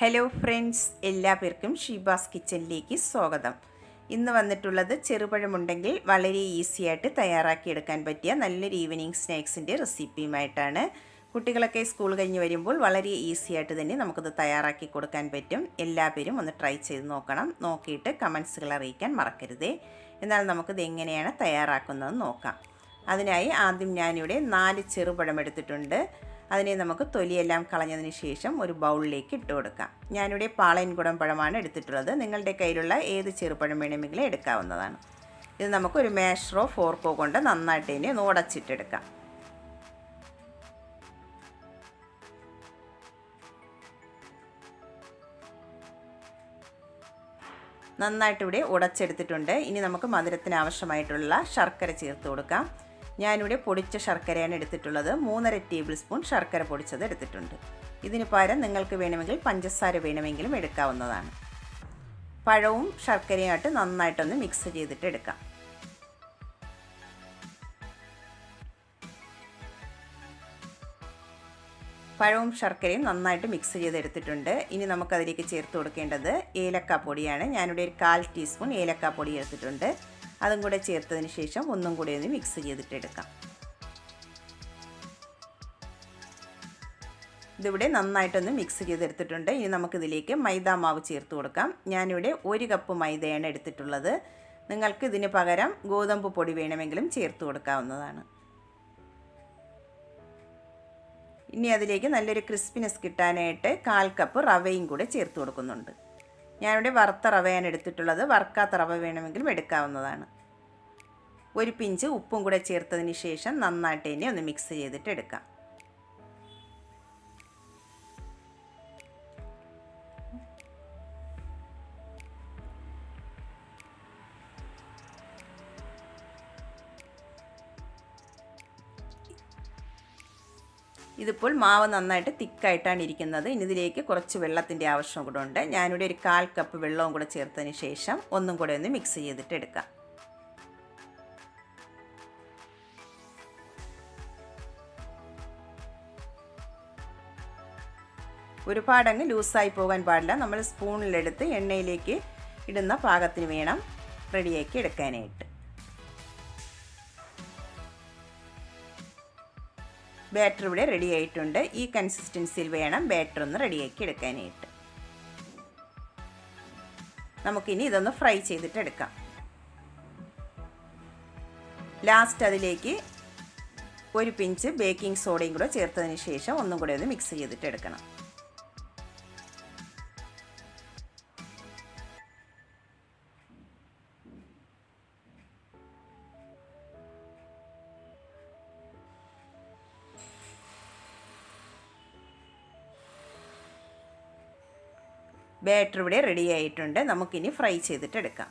Hello friends എല്ലാ പേർക്കും ഷീബാസ് കിച്ചണിലേക്ക് സ്വാഗതം. ഇന്ന് വന്നിട്ടുള്ളത് ചെറുപഴമുണ്ടെങ്കിൽ വളരെ ഈസി ആയിട്ട് തയ്യാറാക്കിയെടുക്കാൻ പറ്റിയ നല്ലൊരു ഈവനിങ് സ്നാക്സിന്റെ റെസിപ്പിയുമായിട്ടാണ് കുട്ടികളൊക്കെ സ്കൂൾ കഴിഞ്ഞ് വരുമ്പോൾ വളരെ ഈസി ആയിട്ട് തന്നെ നമുക്കത് തയ്യാറാക്കി കൊടുക്കാൻ പറ്റും. എല്ലാ പേരും ഒന്ന് ട്രൈ ചെയ്ത് നോക്കണം. നോക്കിയിട്ട് കമൻസുകൾ അറിയിക്കാൻ മറക്കരുതേ. എന്നാൽ നമുക്കിത് എങ്ങനെയാണ് തയ്യാറാക്കുന്നതെന്ന് നോക്കാം. അതിനായി ആദ്യം ഞാനിവിടെ നാല് ചെറുപഴം എടുത്തിട്ടുണ്ട്. അതിനെ നമുക്ക് തൊലിയെല്ലാം കളഞ്ഞതിന് ശേഷം ഒരു ബൗളിലേക്ക് ഇട്ട് കൊടുക്കാം. ഞാനിവിടെ പാളയൻകുടം പഴമാണ് എടുത്തിട്ടുള്ളത്. നിങ്ങളുടെ കയ്യിലുള്ള ഏത് ചെറുപഴം വേണമെങ്കിലും എടുക്കാവുന്നതാണ്. ഇത് നമുക്കൊരു മാഷറോ ഫോർക്കോ കൊണ്ട് നന്നായിട്ട് ഇനി ഒന്ന് നന്നായിട്ട് ഇവിടെ ഉടച്ചെടുത്തിട്ടുണ്ട്. ഇനി നമുക്ക് മധുരത്തിന് ആവശ്യമായിട്ടുള്ള ശർക്കര ചേർത്ത് കൊടുക്കാം. ഞാനിവിടെ പൊടിച്ച ശർക്കരയാണ് എടുത്തിട്ടുള്ളത്. മൂന്നര ടേബിൾ സ്പൂൺ ശർക്കര പൊടിച്ചത് എടുത്തിട്ടുണ്ട്. ഇതിന് പകരം നിങ്ങൾക്ക് വേണമെങ്കിൽ പഞ്ചസാര വേണമെങ്കിലും എടുക്കാവുന്നതാണ്. പഴവും ശർക്കരയുമായിട്ട് നന്നായിട്ടൊന്ന് മിക്സ് ചെയ്തിട്ട് എടുക്കാം. പഴവും ശർക്കരയും നന്നായിട്ട് മിക്സ് ചെയ്തെടുത്തിട്ടുണ്ട്. ഇനി നമുക്കതിലേക്ക് ചേർത്ത് കൊടുക്കേണ്ടത് ഏലക്കാ പൊടിയാണ്. ഞാനിവിടെ ഒരു കാൽ ടീസ്പൂൺ ഏലക്കാ പൊടി എടുത്തിട്ടുണ്ട് അതും കൂടെ ചേർത്തതിന് ശേഷം ഒന്നും കൂടി ഒന്ന് മിക്സ് ചെയ്തിട്ടെടുക്കാം. ഇതിവിടെ നന്നായിട്ടൊന്ന് മിക്സ് ചെയ്തെടുത്തിട്ടുണ്ട്. ഇനി നമുക്കിതിലേക്ക് മൈദ മാവ് ചേർത്ത് കൊടുക്കാം. ഞാനിവിടെ ഒരു കപ്പ് മൈദയാണ് എടുത്തിട്ടുള്ളത്. നിങ്ങൾക്ക് ഇതിന് പകരം ഗോതമ്പ് പൊടി വേണമെങ്കിലും ചേർത്ത് കൊടുക്കാവുന്നതാണ്. ഇനി അതിലേക്ക് നല്ലൊരു ക്രിസ്പിനെസ് കിട്ടാനായിട്ട് കാൽ കപ്പ് റവയും കൂടെ ചേർത്ത് കൊടുക്കുന്നുണ്ട്. ഞാനിവിടെ വറുത്ത റവയാണ് എടുത്തിട്ടുള്ളത്. വറുക്കാത്ത റവ വേണമെങ്കിലും എടുക്കാവുന്നതാണ്. ഒരു പിഞ്ച് ഉപ്പും കൂടെ ചേർത്തതിന് ശേഷം നന്നായിട്ട് തന്നെ ഒന്ന് മിക്സ് ചെയ്തിട്ട് എടുക്കാം. ഇതിപ്പോൾ മാവ് നന്നായിട്ട് തിക്കായിട്ടാണ് ഇരിക്കുന്നത്. ഇനി ഇതിലേക്ക് കുറച്ച് വെള്ളത്തിന്റെ ആവശ്യം കൂടെ ഉണ്ട്. ഞാനിവിടെ ഒരു കാൽ കപ്പ് വെള്ളവും കൂടെ ചേർത്തതിന് ശേഷം ഒന്നും കൂടെ ഒന്ന് മിക്സ് ചെയ്തിട്ട് എടുക്കാം. ഒരുപാടങ്ങ് ലൂസായി പോകാൻ പാടില്ല. നമ്മൾ സ്പൂണിലെടുത്ത് എണ്ണയിലേക്ക് ഇടുന്ന പാകത്തിന് വേണം റെഡിയാക്കി എടുക്കാനായിട്ട്. ബാറ്റർ ഇവിടെ റെഡി ആയിട്ടുണ്ട്. ഈ കൺസിസ്റ്റൻസിയിൽ വേണം ബാറ്റർ ഒന്ന് റെഡിയാക്കി എടുക്കാനായിട്ട്. നമുക്കിനി ഇതൊന്ന് ഫ്രൈ ചെയ്തിട്ട് എടുക്കാം. ലാസ്റ്റ് അതിലേക്ക് ഒരു പിഞ്ച് ബേക്കിംഗ് സോഡയും കൂടെ ചേർത്തതിന് ശേഷം ഒന്നും കൂടെ ഒന്ന് മിക്സ് ചെയ്തിട്ട് എടുക്കണം. ബാറ്റർ ഇവിടെ റെഡി ആയിട്ടുണ്ട്. നമുക്കിനി ഫ്രൈ ചെയ്തിട്ടെടുക്കാം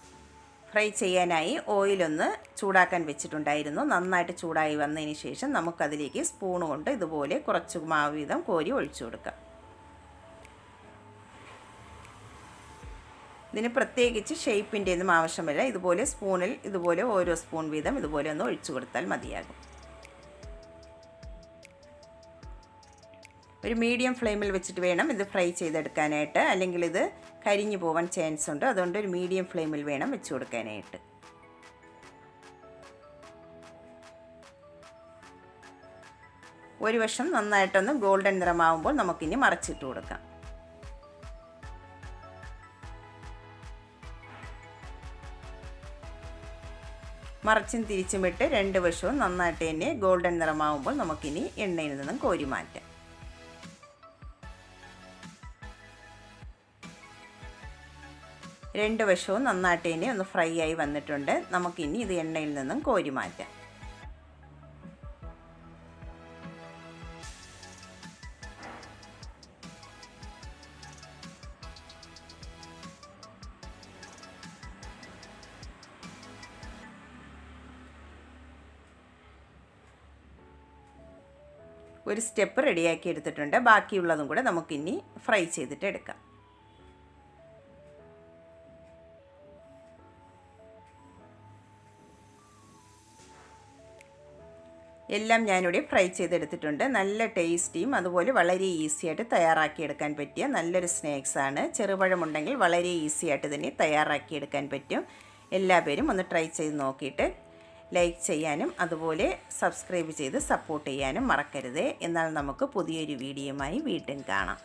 ഫ്രൈ ചെയ്യാനായി ഓയിലൊന്ന് ചൂടാക്കാൻ വെച്ചിട്ടുണ്ടായിരുന്നു. നന്നായിട്ട് ചൂടായി വന്നതിന് ശേഷം നമുക്കതിലേക്ക് സ്പൂൺ കൊണ്ട് ഇതുപോലെ കുറച്ച് മാവ് വീതം കോരി ഒഴിച്ചു കൊടുക്കാം. ഇതിന് പ്രത്യേകിച്ച് ഷേപ്പിന്റെ ഒന്നും ആവശ്യമില്ല. ഇതുപോലെ സ്പൂണിൽ ഇതുപോലെ ഓരോ സ്പൂൺ വീതം ഇതുപോലെ ഒന്ന് ഒഴിച്ചു കൊടുത്താൽ മതിയാകും. ഒരു മീഡിയം ഫ്ലെയിമിൽ വെച്ചിട്ട് വേണം ഇത് ഫ്രൈ ചെയ്തെടുക്കാനായിട്ട്. അല്ലെങ്കിൽ ഇത് കരിഞ്ഞു പോകാൻ ചാൻസ് ഉണ്ട്. അതുകൊണ്ട് ഒരു മീഡിയം ഫ്ലെയിമിൽ വേണം വെച്ച് കൊടുക്കാനായിട്ട്. ഒരു വശം നന്നായിട്ടൊന്ന് ഗോൾഡൻ നിറമാവുമ്പോൾ നമുക്കിനി മറച്ചിട്ട് കൊടുക്കാം. മറച്ചും തിരിച്ചുമിട്ട് രണ്ട് വശവും നന്നായിട്ട് തന്നെ ഗോൾഡൻ നിറമാവുമ്പോൾ നമുക്കിനി എണ്ണയിൽ നിന്നും കോരി മാറ്റാം. രണ്ട് വശവും നന്നായിട്ട് തന്നെ ഒന്ന് ഫ്രൈ ആയി വന്നിട്ടുണ്ട്. നമുക്കിനി ഇത് എണ്ണയിൽ നിന്നും കോരി മാറ്റാം. ഒരു സ്റ്റെപ്പ് റെഡിയാക്കി എടുത്തിട്ടുണ്ട്. ബാക്കിയുള്ളതും കൂടെ നമുക്കിനി ഫ്രൈ ചെയ്തിട്ട് എടുക്കാം. എല്ലാം ഞാനിവിടെ ഫ്രൈ ചെയ്തെടുത്തിട്ടുണ്ട്. നല്ല ടേസ്റ്റിയും അതുപോലെ വളരെ ഈസി ആയിട്ട് തയ്യാറാക്കിയെടുക്കാൻ പറ്റിയ നല്ലൊരു സ്നാക്സാണ്. ചെറുപഴമുണ്ടെങ്കിൽ വളരെ ഈസി ആയിട്ട് തന്നെ തയ്യാറാക്കിയെടുക്കാൻ പറ്റും. എല്ലാവരും ഒന്ന് ട്രൈ ചെയ്ത് നോക്കിയിട്ട് ലൈക്ക് ചെയ്യാനും അതുപോലെ സബ്സ്ക്രൈബ് ചെയ്ത് സപ്പോർട്ട് ചെയ്യാനും മറക്കരുത്. എന്നാൽ നമുക്ക് പുതിയൊരു വീഡിയോയുമായി വീണ്ടും കാണാം.